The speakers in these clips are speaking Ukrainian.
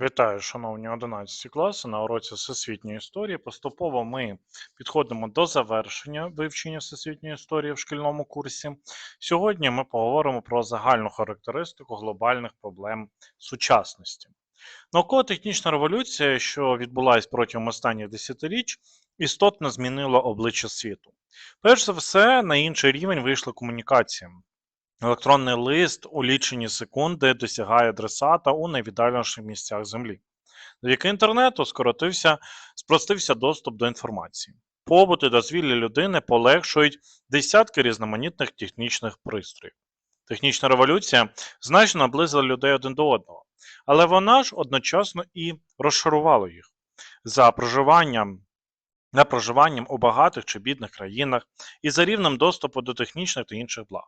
Вітаю, шановні 11 класи. На уроці всесвітньої історії. Поступово ми підходимо до завершення вивчення всесвітньої історії в шкільному курсі. Сьогодні ми поговоримо про загальну характеристику глобальних проблем сучасності. Науково-технічна революція, що відбулася протягом останніх десятиріч, істотно змінила обличчя світу. Перш за все, на інший рівень вийшла комунікація. Електронний лист у лічені секунди досягає адресата у найвіддаленіших місцях Землі. Завдяки інтернету скоротився, спростився доступ до інформації. Побут і дозвілля людини полегшують десятки різноманітних технічних пристроїв. Технічна революція значно наблизила людей один до одного, але вона ж одночасно і розшарувала їх. За проживанням за проживанням у багатих чи бідних країнах і за рівнем доступу до технічних та інших благ.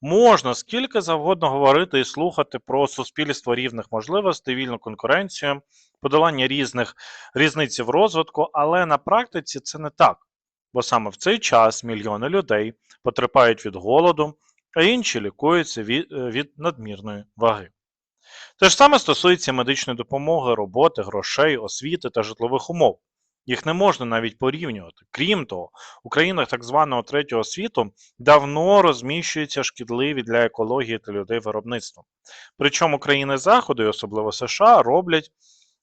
Можна скільки завгодно говорити і слухати про суспільство рівних можливостей, вільну конкуренцію, подолання різних різниць в розвитку, але на практиці це не так. Бо саме в цей час мільйони людей потерпають від голоду, а інші лікуються від, е, від надмірної ваги. Те ж саме стосується медичної допомоги, роботи, грошей, освіти та житлових умов. Їх не можна навіть порівнювати. Крім того, у країнах так званого третього світу давно розміщуються шкідливі для екології та людей виробництва. Причому країни Заходу, і особливо США, роблять,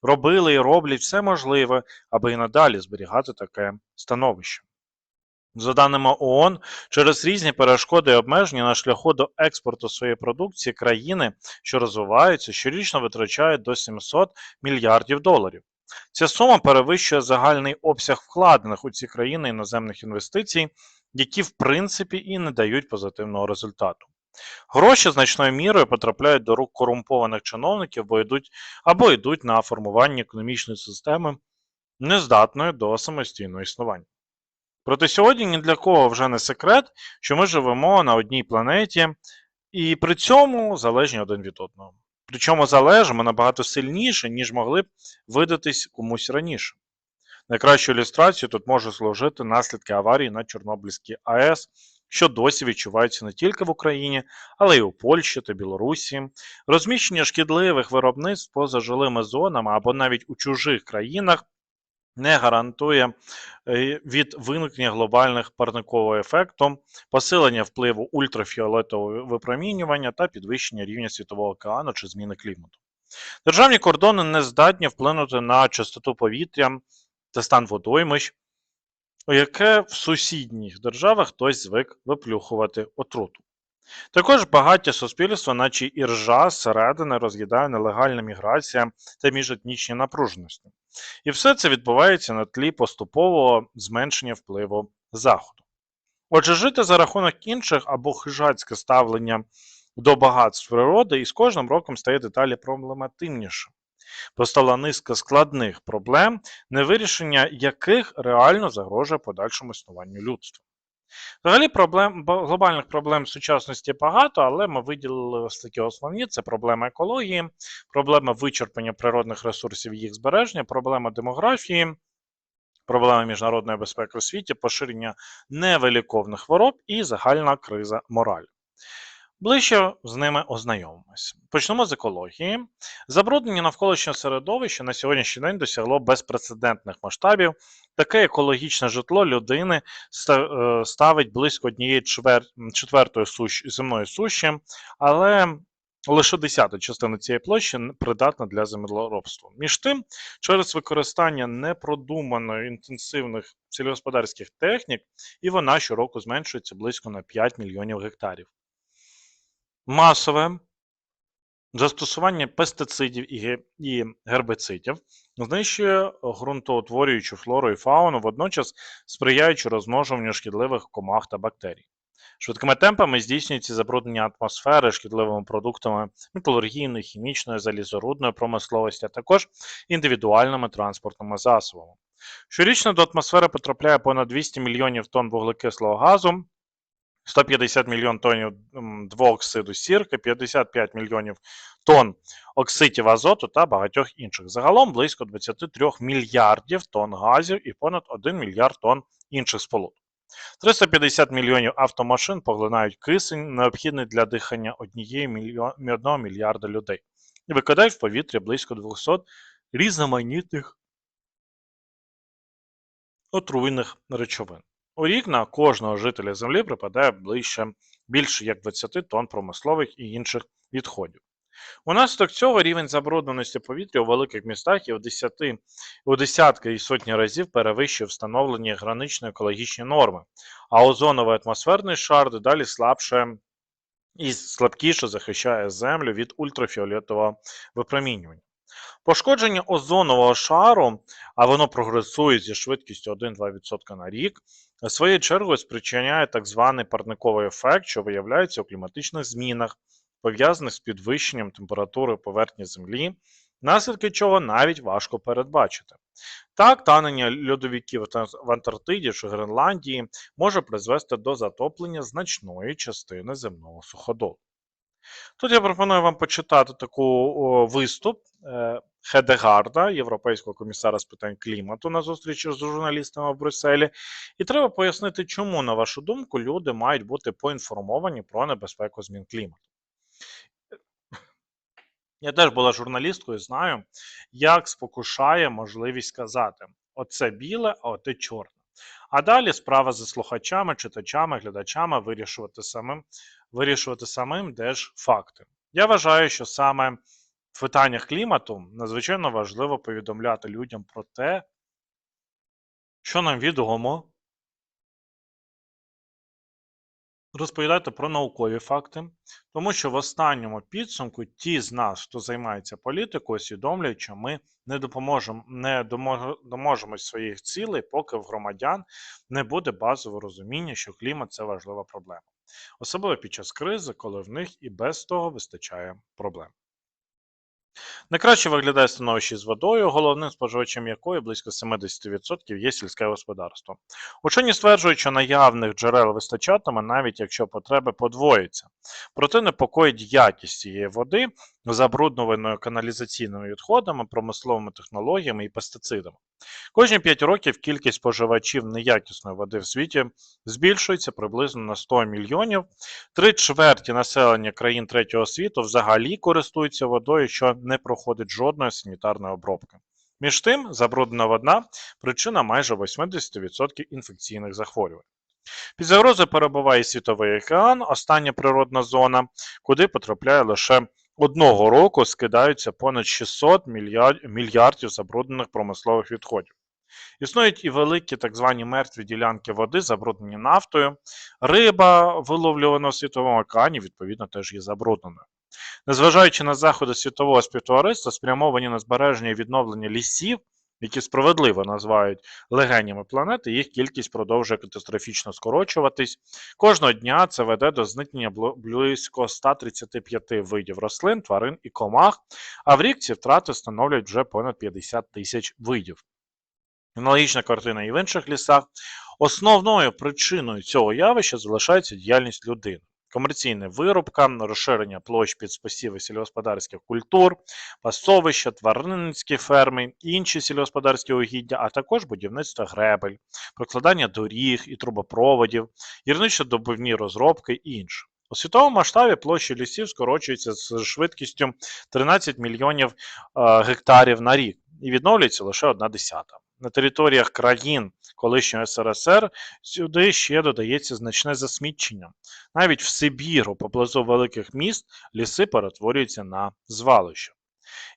робили і роблять все можливе, аби і надалі зберігати таке становище. За даними ООН, через різні перешкоди і обмеження на шляху до експорту своєї продукції країни, що розвиваються, щорічно витрачають до 700 мільярдів доларів. Ця сума перевищує загальний обсяг вкладених у ці країни іноземних інвестицій, які в принципі і не дають позитивного результату. Гроші значною мірою потрапляють до рук корумпованих чиновників або йдуть, або йдуть на формування економічної системи, нездатної до самостійного існування. Проте сьогодні ні для кого вже не секрет, що ми живемо на одній планеті і при цьому залежні один від одного. Причому залежимо набагато сильніше, ніж могли б видатись комусь раніше. Найкращою ілюстрацією тут може служити наслідки аварії на Чорнобильській АЕС, що досі відчуваються не тільки в Україні, але й у Польщі та Білорусі. Розміщення шкідливих виробництв поза жилими зонами або навіть у чужих країнах не гарантує е, від виникнення глобальних парникового ефекту, посилення впливу ультрафіолетового випромінювання та підвищення рівня світового океану чи зміни клімату. Державні кордони не здатні вплинути на чистоту повітря та стан водоймищ, яке в сусідніх державах хтось звик виплюхувати отруту. Також багаття суспільства, наче і ржа зсередини роз'їдає нелегальна міграція та міжетнічні напруженості. І все це відбувається на тлі поступового зменшення впливу Заходу. Отже, жити за рахунок інших або хижацьке ставлення до багатств природи і з кожним роком стає деталі проблемативніше. Постала низка складних проблем, невирішення яких реально загрожує подальшому існуванню людства. Взагалі, проблем, глобальних проблем сучасності багато, але ми виділили ось такі основні: це проблема екології, проблема вичерпання природних ресурсів їх збереження, проблема демографії, проблема міжнародної безпеки у світі, поширення невиліковних хвороб і загальна криза моралі. Ближче з ними ознайомимось. Почнемо з екології. Забруднення навколишнього середовища на сьогоднішній день досягло безпрецедентних масштабів. Таке екологічне житло людини е, ставить близько однієї четвертої сущ, земної суші, але лише десята частина цієї площі придатна для землеробства. Між тим, через використання непродуманої інтенсивних сільськогосподарських технік, і вона щороку зменшується близько на 5 мільйонів гектарів. Масове застосування пестицидів і гербицидів знищує ґрунтоутворюючу флору і фауну, водночас сприяючи розмножуванню шкідливих комах та бактерій. Швидкими темпами здійснюється забруднення атмосфери шкідливими продуктами металургійної, хімічної, залізорудної промисловості, а також індивідуальними транспортними засобами. Щорічно до атмосфери потрапляє понад 200 мільйонів тонн вуглекислого газу, 150 мільйон тонн двооксиду сірки, 55 мільйонів тонн оксидів азоту та багатьох інших. Загалом близько 23 мільярдів тонн газів і понад 1 мільярд тонн інших сполук. 350 мільйонів автомашин поглинають кисень, необхідний для дихання однієї мільйон, 1 мільярда людей. і викидають в повітря близько 200 різноманітних отруйних речовин. У рік на кожного жителя Землі припадає ближче більше як 20 тонн промислових і інших відходів. Унаслідок цього рівень забрудненості повітря у великих містах і в десяти, у десятки і сотні разів перевищує встановлені граничні екологічні норми, а озоновий атмосферний шар дедалі слабше і слабкіше захищає Землю від ультрафіолетового випромінювання. Пошкодження озонового шару, а воно прогресує зі швидкістю 1-2% на рік, своєю чергою спричиняє так званий парниковий ефект, що виявляється у кліматичних змінах, пов'язаних з підвищенням температури поверхні Землі, наслідки чого навіть важко передбачити. Так, танення льодовиків в Антарктиді чи Гренландії може призвести до затоплення значної частини земного суходолу. Тут я пропоную вам почитати таку виступ е, Хедегарда, Європейського комісара з питань клімату на зустрічі з журналістами в Брюсселі. І треба пояснити, чому, на вашу думку, люди мають бути поінформовані про небезпеку змін клімату. Я теж була журналісткою, знаю, як спокушає можливість сказати: оце біле, а оте чорне. А далі справа за слухачами, читачами, глядачами вирішувати самим, вирішувати самим, де ж факти. Я вважаю, що саме в питаннях клімату надзвичайно важливо повідомляти людям про те, що нам відомо, розповідати про наукові факти, тому що в останньому підсумку ті з нас, хто займається політикою, усвідомлюють, що ми не допоможемо, не доможемось своїх цілей, поки в громадян не буде базового розуміння, що клімат це важлива проблема. Особливо під час кризи, коли в них і без того вистачає проблем. Найкраще виглядає становище з водою, головним споживачем якої близько 70% є сільське господарство. Учені стверджують, що наявних джерел вистачатиме, навіть якщо потреби подвоїться. Проте непокоїть якість цієї води, забруднованою каналізаційними відходами, промисловими технологіями і пестицидами. Кожні 5 років кількість споживачів неякісної води в світі збільшується приблизно на 100 мільйонів. Три чверті населення країн третього світу взагалі користуються водою, що не проходить жодної санітарної обробки. Між тим, забруднена вода причина майже 80% інфекційних захворювань. Під загрозою перебуває світовий океан, остання природна зона, куди потрапляє лише одного року скидаються понад 600 мільярдів забруднених промислових відходів. Існують і великі так звані мертві ділянки води, забруднені нафтою. Риба, виловлювана в світовому океані, відповідно, теж є забрудненою. Незважаючи на заходи світового співтовариства, спрямовані на збереження і відновлення лісів, які справедливо називають легенями планети, їх кількість продовжує катастрофічно скорочуватись. Кожного дня це веде до зникнення близько 135 видів рослин, тварин і комах, а в рік ці втрати становлять вже понад 50 тисяч видів. Аналогічна картина і в інших лісах. Основною причиною цього явища залишається діяльність людини комерційна вирубка, розширення площ під спосіви сільськогосподарських культур, пасовища, тваринницькі ферми, інші сільськогосподарські угіддя, а також будівництво гребель, прокладання доріг і трубопроводів, гірничо-добивні розробки і інше. У світовому масштабі площі лісів скорочуються з швидкістю 13 мільйонів е, гектарів на рік і відновлюється лише одна десята. На територіях країн колишнього СРСР сюди ще додається значне засмічення. Навіть в Сибіру, поблизу великих міст, ліси перетворюються на звалища.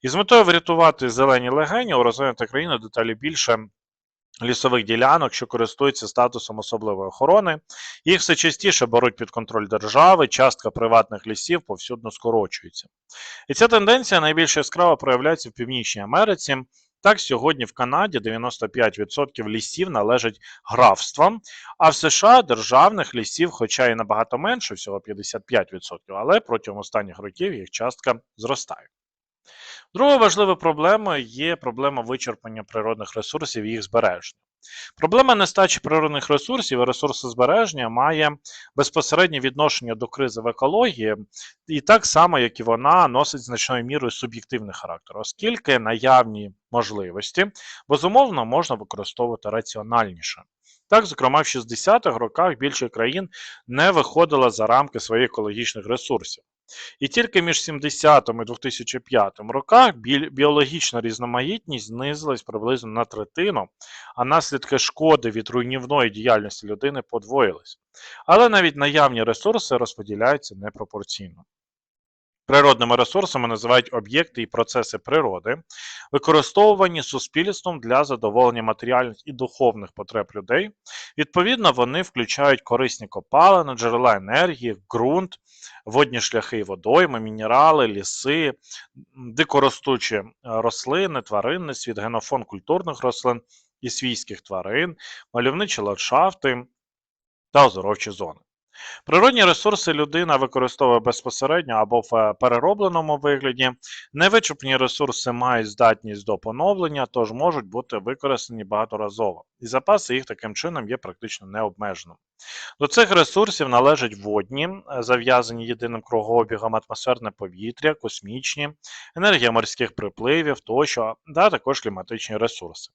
І з метою врятувати зелені легені у розвинутих країнах деталі більше лісових ділянок, що користуються статусом особливої охорони. Їх все частіше беруть під контроль держави, частка приватних лісів повсюдно скорочується. І ця тенденція найбільш яскраво проявляється в Північній Америці. Так, сьогодні в Канаді 95% лісів належать графствам, а в США державних лісів, хоча і набагато менше, всього 55%, але протягом останніх років їх частка зростає. Другою важливою проблемою є проблема вичерпання природних ресурсів і їх збереження. Проблема нестачі природних ресурсів і ресурсозбереження має безпосереднє відношення до кризи в екології, і так само, як і вона, носить значною мірою суб'єктивний характер, оскільки наявні можливості безумовно можна використовувати раціональніше. Так, зокрема, в 60-х роках більшість країн не виходила за рамки своїх екологічних ресурсів. І тільки між 70 і 2005 роках біологічна різноманітність знизилась приблизно на третину, а наслідки шкоди від руйнівної діяльності людини подвоїлись. Але навіть наявні ресурси розподіляються непропорційно. Природними ресурсами називають об'єкти і процеси природи, використовувані суспільством для задоволення матеріальних і духовних потреб людей. Відповідно, вони включають корисні копалини, джерела енергії, ґрунт, водні шляхи і водойми, мінерали, ліси, дикоростучі е, рослини, тваринний світ, генофон культурних рослин і свійських тварин, мальовничі ландшафти та оздоровчі зони. Природні ресурси людина використовує безпосередньо або в е, переробленому вигляді. Невичерпні ресурси мають здатність до поновлення, тож можуть бути використані багаторазово, і запаси їх таким чином є практично необмеженими. До цих ресурсів належать водні, е, зав'язані єдиним кругообігом атмосферне повітря, космічні, енергія морських припливів тощо, та також кліматичні ресурси.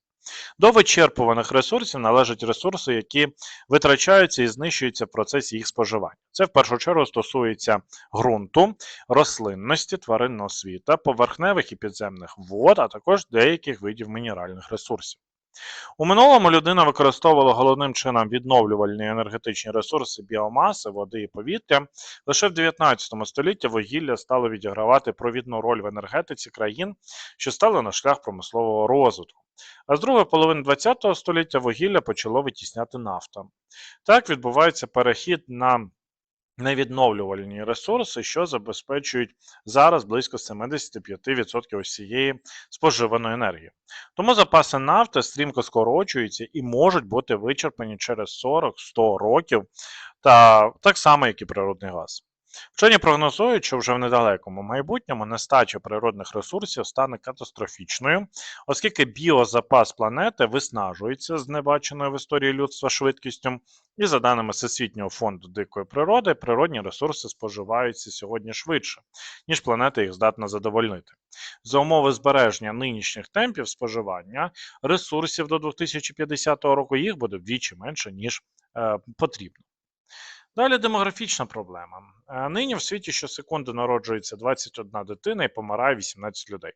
До вичерпуваних ресурсів належать ресурси, які витрачаються і знищуються в процесі їх споживання. Це в першу чергу стосується ґрунту, рослинності, тваринного світа, поверхневих і підземних вод, а також деяких видів мінеральних ресурсів. У минулому людина використовувала головним чином відновлювальні енергетичні ресурси біомаси, води і повітря. Лише в 19 столітті вугілля стало відігравати провідну роль в енергетиці країн, що стали на шлях промислового розвитку. А з другої половини ХХ століття вугілля почало витісняти нафта. Так відбувається перехід на невідновлювальні ресурси, що забезпечують зараз близько 75% усієї споживаної енергії. Тому запаси нафти стрімко скорочуються і можуть бути вичерпані через 40-100 років, та так само, як і природний газ. Вчені прогнозують, що вже в недалекому майбутньому нестача природних ресурсів стане катастрофічною, оскільки біозапас планети виснажується з небаченою в історії людства швидкістю, і за даними Всесвітнього фонду дикої природи, природні ресурси споживаються сьогодні швидше, ніж планета їх здатна задовольнити. За умови збереження нинішніх темпів споживання ресурсів до 2050 року їх буде вдвічі менше, ніж е, потрібно. Далі демографічна проблема. Е, Нині в світі щосекунди народжується 21 дитина і помирає 18 людей.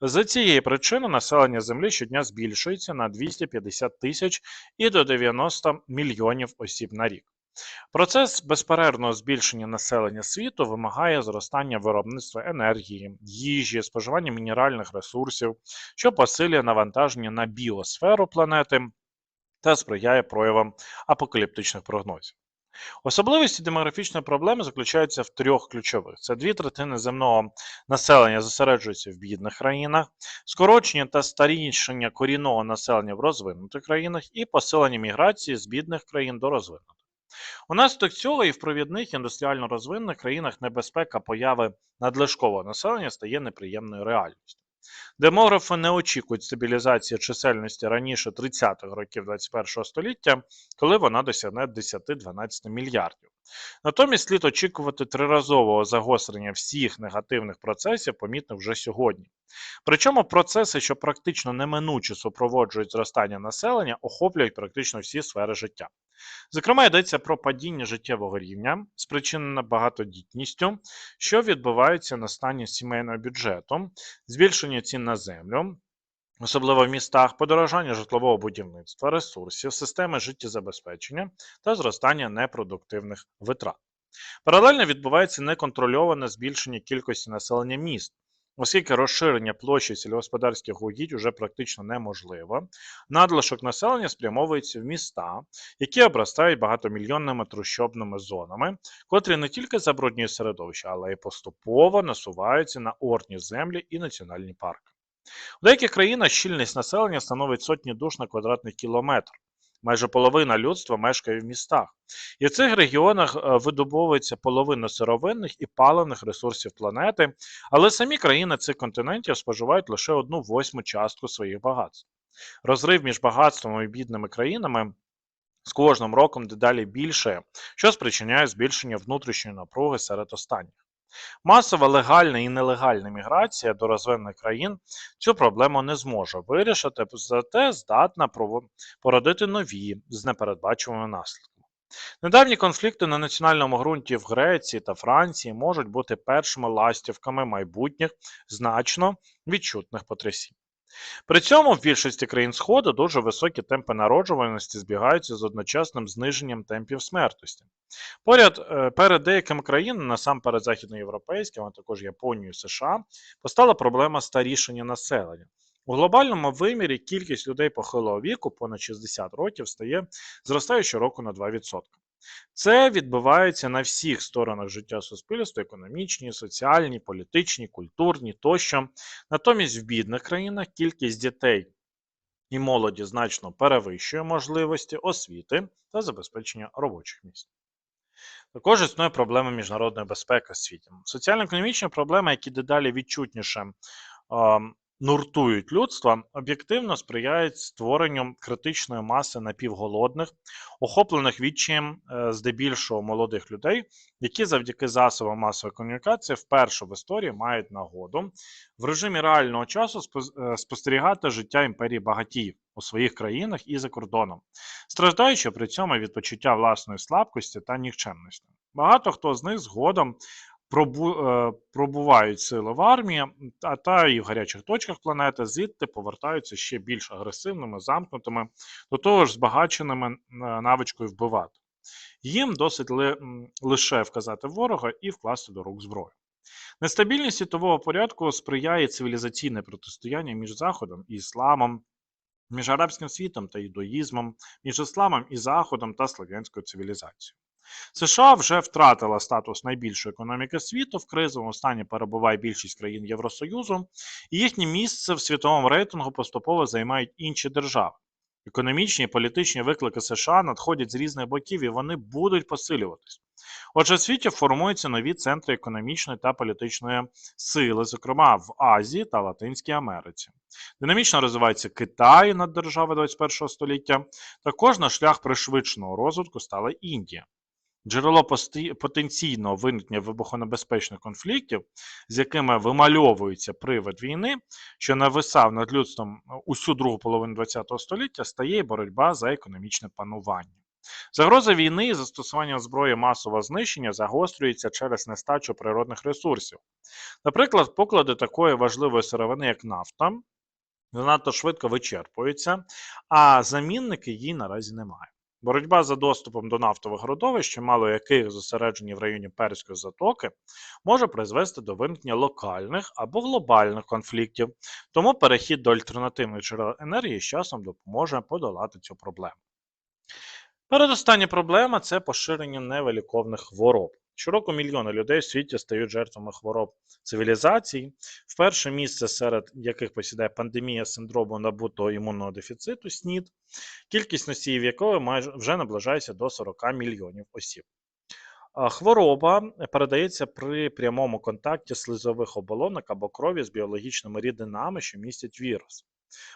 З цієї причини населення Землі щодня збільшується на 250 тисяч і до 90 мільйонів осіб на рік. Процес безперервного збільшення населення світу вимагає зростання виробництва енергії, їжі, споживання мінеральних ресурсів, що посилює навантаження на біосферу планети та сприяє проявам апокаліптичних прогнозів. Особливості демографічної проблеми заключаються в трьох ключових: це дві третини земного населення зосереджуються в бідних країнах, скорочення та старішення корінного населення в розвинутих країнах і посилення міграції з бідних країн до розвинутих. Унаслідок цього і в провідних індустріально розвинених країнах небезпека появи надлишкового населення стає неприємною реальністю. Демографи не очікують стабілізації чисельності раніше 30-х років 21 століття, коли вона досягне 10-12 мільярдів. Натомість слід очікувати триразового загострення всіх негативних процесів, помітних вже сьогодні. Причому процеси, що практично неминуче супроводжують зростання населення, охоплюють практично всі сфери життя. Зокрема, йдеться про падіння життєвого рівня, спричинене багатодітністю, що відбувається на стані сімейного бюджету, збільшення цін на землю, особливо в містах, подорожання житлового будівництва, ресурсів, системи життєзабезпечення та зростання непродуктивних витрат. Паралельно відбувається неконтрольоване збільшення кількості населення міст, оскільки розширення площі сільськогосподарських угідь уже практично неможливо, надлишок населення спрямовується в міста, які обростають багатомільйонними трущобними зонами, котрі не тільки забруднюють середовище, але й поступово насуваються на орні землі і національні парки. У деяких країнах щільність населення становить сотні душ на квадратний кілометр. Майже половина людства мешкає в містах. І в цих регіонах е, видобовується половина сировинних і паливних ресурсів планети, але самі країни цих континентів споживають лише одну восьму частку своїх багатств. Розрив між багатством і бідними країнами з кожним роком дедалі більше, що спричиняє збільшення внутрішньої напруги серед останніх. Масова легальна і нелегальна міграція до розвинених країн цю проблему не зможе вирішити, зате здатна породити нові з непередбачуваними наслідками. Недавні конфлікти на національному ґрунті в Греції та Франції можуть бути першими ластівками майбутніх значно відчутних потрясінь. При цьому в більшості країн Сходу дуже високі темпи народжуваності збігаються з одночасним зниженням темпів смертності. Поряд е, перед деякими країнами, насамперед західноєвропейськими, а також Японією, США, постала проблема старішення населення. У глобальному вимірі кількість людей похилого віку понад 60 років стає зростає щороку на 2%. Це відбувається на всіх сторонах життя суспільства: економічній, соціальній, політичній, культурній тощо. Натомість в бідних країнах кількість дітей і молоді значно перевищує можливості освіти та забезпечення робочих місць. Також існує проблема міжнародної безпеки в світі. Соціально-економічні проблеми, які дедалі відчутніше ем, нуртують людство, об'єктивно сприяють створенню критичної маси напівголодних, охоплених відчаєм е, здебільшого молодих людей, які завдяки засобам масової комунікації вперше в історії мають нагоду в режимі реального часу е, спостерігати життя імперії багатіїв у своїх країнах і за кордоном, страждаючи при цьому від почуття власної слабкості та нікчемності. Багато хто з них згодом пробувають сили в армії, а та і в гарячих точках планети, звідти повертаються ще більш агресивними, замкнутими, до того ж збагаченими е, навичкою вбивати. Їм досить ли, лише вказати ворога і вкласти до рук зброю. Нестабільність світового порядку сприяє цивілізаційне протистояння між Заходом і Ісламом, між арабським світом та ідуїзмом, між ісламом і Заходом та слав'янською цивілізацією. США вже втратила статус найбільшої економіки світу, в кризовому стані перебуває більшість країн Євросоюзу, і їхнє місце в світовому рейтингу поступово займають інші держави. Економічні і політичні виклики США надходять з різних боків і вони будуть посилюватись. Отже, в світі формуються нові центри економічної та політичної сили, зокрема в Азії та Латинській Америці. Динамічно розвивається Китай над держави 21 століття. Також на шлях пришвидшеного розвитку стала Індія. Джерело потенційного виникнення вибухонебезпечних конфліктів, з якими вимальовується привид війни, що нависав над людством усю другу половину ХХ століття, стає боротьба за економічне панування. Загроза війни і застосування зброї масового знищення загострюється через нестачу природних ресурсів. Наприклад, поклади такої важливої сировини, як нафта, занадто швидко вичерпуються, а замінники їй наразі немає. Боротьба за доступом до нафтових родовищ, чимало яких зосереджені в районі Перської затоки, може призвести до виникнення локальних або глобальних конфліктів, тому перехід до альтернативних джерел енергії з часом допоможе подолати цю проблему. Передостання проблема це поширення невиліковних хвороб. Щороку мільйони людей в світі стають жертвами хвороб цивілізацій. В перше місце, серед яких посідає пандемія синдрому набутого імунного дефіциту СНІД, кількість носіїв якої майже вже наближається до 40 мільйонів осіб. Хвороба передається при прямому контакті слизових оболонок або крові з біологічними рідинами, що містять вірус.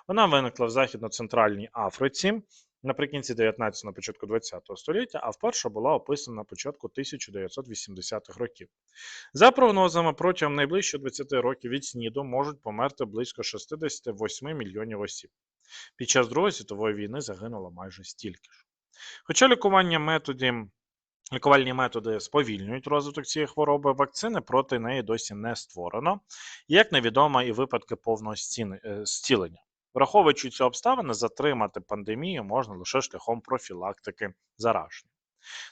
Вона виникла в Західно-Центральній Африці наприкінці 19 на початку 20 століття, а вперше була описана на початку 1980-х років. За прогнозами, протягом найближчих 20 років від СНІДу можуть померти близько 68 мільйонів осіб. Під час Другої світової війни загинуло майже стільки ж. Хоча лікування методів Лікувальні методи сповільнюють розвиток цієї хвороби, вакцини проти неї досі не створено, як невідомо і випадки повного е, зцілення. Враховуючи ці обставини, затримати пандемію можна лише шляхом профілактики зараження.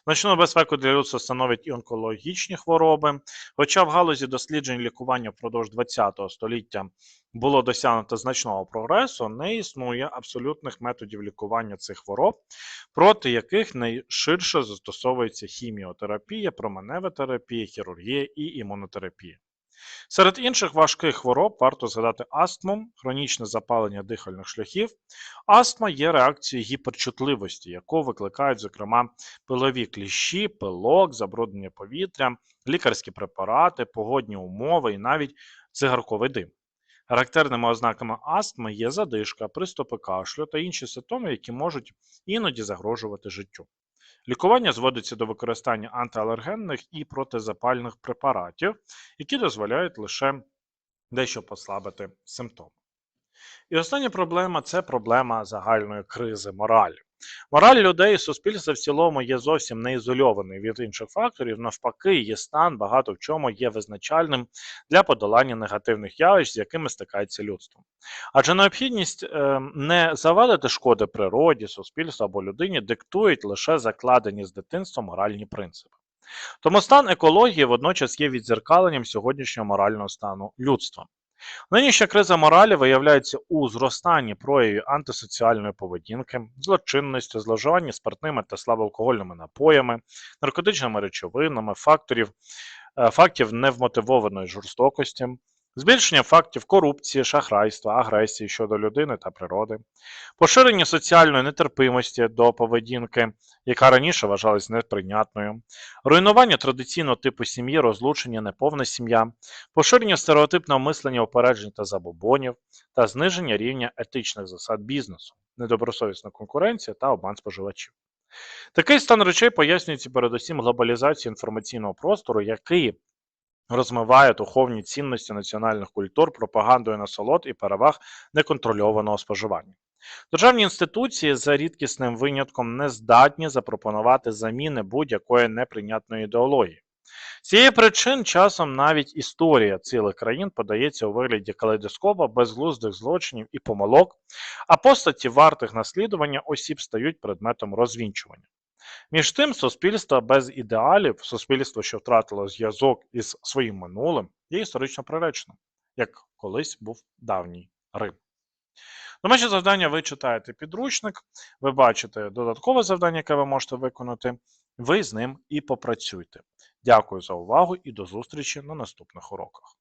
Значну безпеку для людства становлять і онкологічні хвороби. Хоча в галузі досліджень лікування впродовж ХХ століття було досягнуто значного прогресу, не існує абсолютних методів лікування цих хвороб, проти яких найширше застосовується хіміотерапія, променева терапія, хірургія і імунотерапія. Серед інших важких хвороб варто згадати астму, хронічне запалення дихальних шляхів. Астма є реакцією гіперчутливості, яку викликають, зокрема, пилові кліщі, пилок, забруднення повітря, лікарські препарати, погодні умови і навіть цигарковий дим. Характерними ознаками астми є задишка, приступи кашлю та інші симптоми, які можуть іноді загрожувати життю. Лікування зводиться до використання антиалергенних і протизапальних препаратів, які дозволяють лише дещо послабити симптоми. І остання проблема це проблема загальної кризи моралі. Мораль людей і суспільства в цілому є зовсім не ізольований від інших факторів, навпаки, її стан багато в чому є визначальним для подолання негативних явищ, з якими стикається людство. Адже необхідність е, не завадити шкоди природі, суспільству або людині диктують лише закладені з дитинства моральні принципи. Тому стан екології водночас є відзеркаленням сьогоднішнього морального стану людства. Нинішня криза моралі виявляється у зростанні проявів антисоціальної поведінки, злочинності, зловживанні спиртними та слабоалкогольними напоями, наркотичними речовинами, факторів, е, фактів невмотивованої жорстокості, збільшення фактів корупції, шахрайства, агресії щодо людини та природи, поширення соціальної нетерпимості до поведінки, яка раніше вважалась неприйнятною, руйнування традиційного типу сім'ї, розлучення, неповна сім'я, поширення стереотипного мислення упереджень та забобонів. Та зниження рівня етичних засад бізнесу, недобросовісна конкуренція та обман споживачів. Такий стан речей пояснюється передусім глобалізацією інформаційного простору, який розмиває духовні цінності національних культур, пропагандою насолод і переваг неконтрольованого споживання. Державні інституції за рідкісним винятком не здатні запропонувати заміни будь-якої неприйнятної ідеології. Цієї причин часом навіть історія цілих країн подається у вигляді калейдоскопа безглуздих злочинів і помилок, а постаті вартих наслідування осіб стають предметом розвінчування. Між тим, суспільство без ідеалів, суспільство, що втратило зв'язок із своїм минулим, є історично приреченим, як колись був давній Рим. Домашнє завдання ви читаєте підручник, ви бачите додаткове завдання, яке ви можете виконати. Ви з ним і попрацюйте. Дякую за увагу і до зустрічі на наступних уроках.